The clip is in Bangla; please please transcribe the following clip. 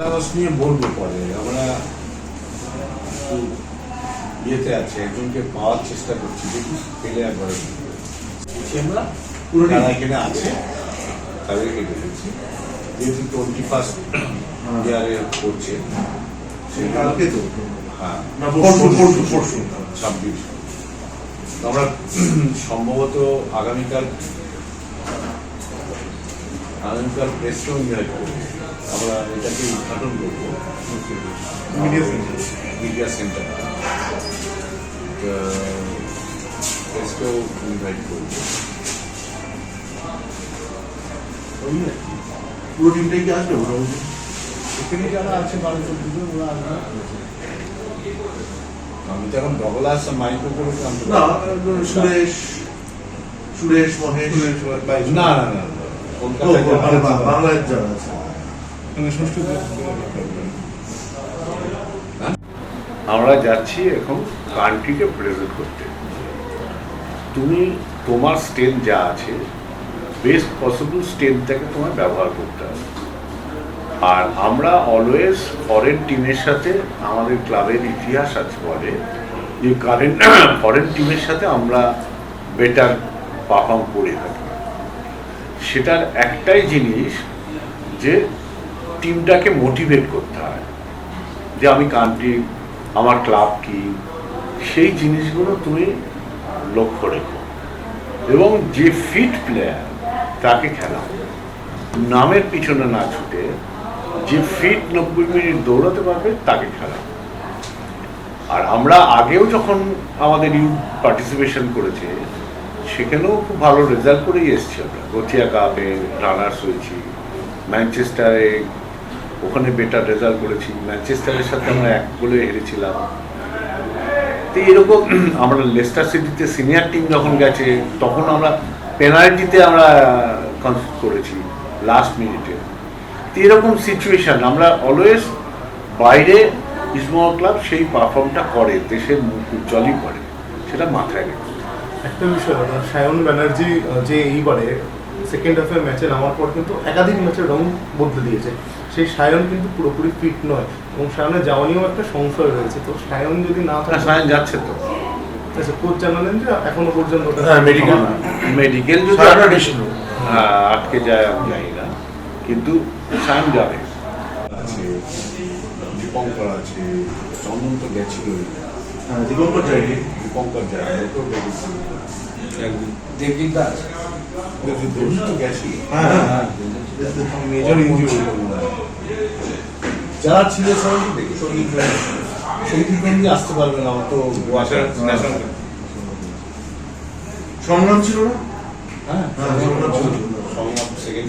বেনারস নিয়ে বলব পরে আমরা ইয়েতে আছে একজনকে পাওয়ার চেষ্টা করছি দেখি পেলে একবার আমরা পুরো এখানে আছে তাদেরকে ডেকেছি যেহেতু টোয়েন্টি ফার্স্ট ইয়ারে করছে কালকে তো? হ্যাঁ। ছাব্বিশ। আমরা সম্ভবত আগামীকাল আগামীকাল ইনভাইট করব আমরা এটাকে উদ্ঘাটন করব। Media center. মিডিয়া সেন্টার প্রেসকেও ইনভাইট করব। পুরো টিমটাই কি আসবে মোটামুটি? এখানে যারা আছে বারো চোদ্দ জন ওরা আসবে। আমি তো এখন ডবল আসছে মাইক্রো করে না। সুরেশ সুরেশ মহেশ। না না না। আমরা যাচ্ছি এখন কান্ট্রিকে প্রেজেন্ট করতে। তুমি তোমার স্ট্রেন যা আছে বেস্ট পসিবল স্ট্রেনটাকে তোমার ব্যবহার করতে হবে। আর আমরা অলওয়েজ ফরেন টিমের সাথে, আমাদের ক্লাবের ইতিহাস আছে বলে, যে কারেন্ট ফরেন টিমের সাথে আমরা বেটার পারফর্ম করে থাকি। সেটার একটাই জিনিস যে টিমটাকে মোটিভেট করতে হয়। যে আমি কান্ট্রি আমার ক্লাব কি? সেই জিনিসগুলো তুমি লক্ষ্য রেখো। এবং যে ফিট প্লেয়ার তাকে খেলাও। নামের পিছনে না ছুটে যে ফিট নব্বই মিনিট দৌড়াতে পারবে, তাকে খেলাও। আর আমরা আগেও যখন আমাদের ইউথ পার্টিসিপেশন করেছে সেখানেও খুব ভালো রেজাল্ট করেই এসেছি আমরা। গথিয়া কাপে, রানার্স হয়েছি, ম্যানচেস্টারে ওখানে বেটার রেজাল্ট করেছি। ম্যানচেস্টারের সাথে আমরা এক গোলে হেরেছিলাম। তো এরকম আমরা লেস্টার সিটিতে সিনিয়র টিম যখন গেছে, তখন আমরা পেনাল্টিতে আমরা কনসিড করেছি লাস্ট মিনিটে তো এরকম সিচুয়েশন আমরা অলওয়েজ বাইরে ইসমল ক্লাব সেই পারফর্মটা করে, দেশের মুখ উজ্জ্বলই করে। সেটা মাথায় রেখে। একটা বিষয় দাদা সায়ন ব্যানার্জি যে এইবারে সেকেন্ড হাফের ম্যাচে নামার পর কিন্তু একাধিক ম্যাচের রং বদলে দিয়েছে। সেই সায়ন কিন্তু পুরোপুরি ফিট নয় এবং সায়নের যাওয়া নিয়েও একটা সংশয় রয়েছে। তো সায়ন যদি না থাকে সায়ন যাচ্ছে তো। আচ্ছা কোচ জানালেন যে এখনও পর্যন্ত হ্যাঁ মেডিকেল মেডিকেল যদি আটকে- হ্যাঁ, আটকে যায় আমি জানি না। কিন্তু সায়ন যাবে। আছে দীপঙ্কর আছে চন্দন তো গেছিলই। হ্যাঁ দীপঙ্কর যায়নি দীপঙ্কর ওকেও দেবজিৎ দাস? দেবজিৎ তো গেছিল হ্যাঁ হ্যাঁ মেজর ইনজুরি যারা ছিল সবাই দেখি। সংগীত সংগীত বন্ধু আসতে পারবে না আমার তো সংগ্রাম ছিল না? হ্যাঁ হ্যাঁ, সংগ্রাম ছিল। সংগ্রাম সেকেন্ড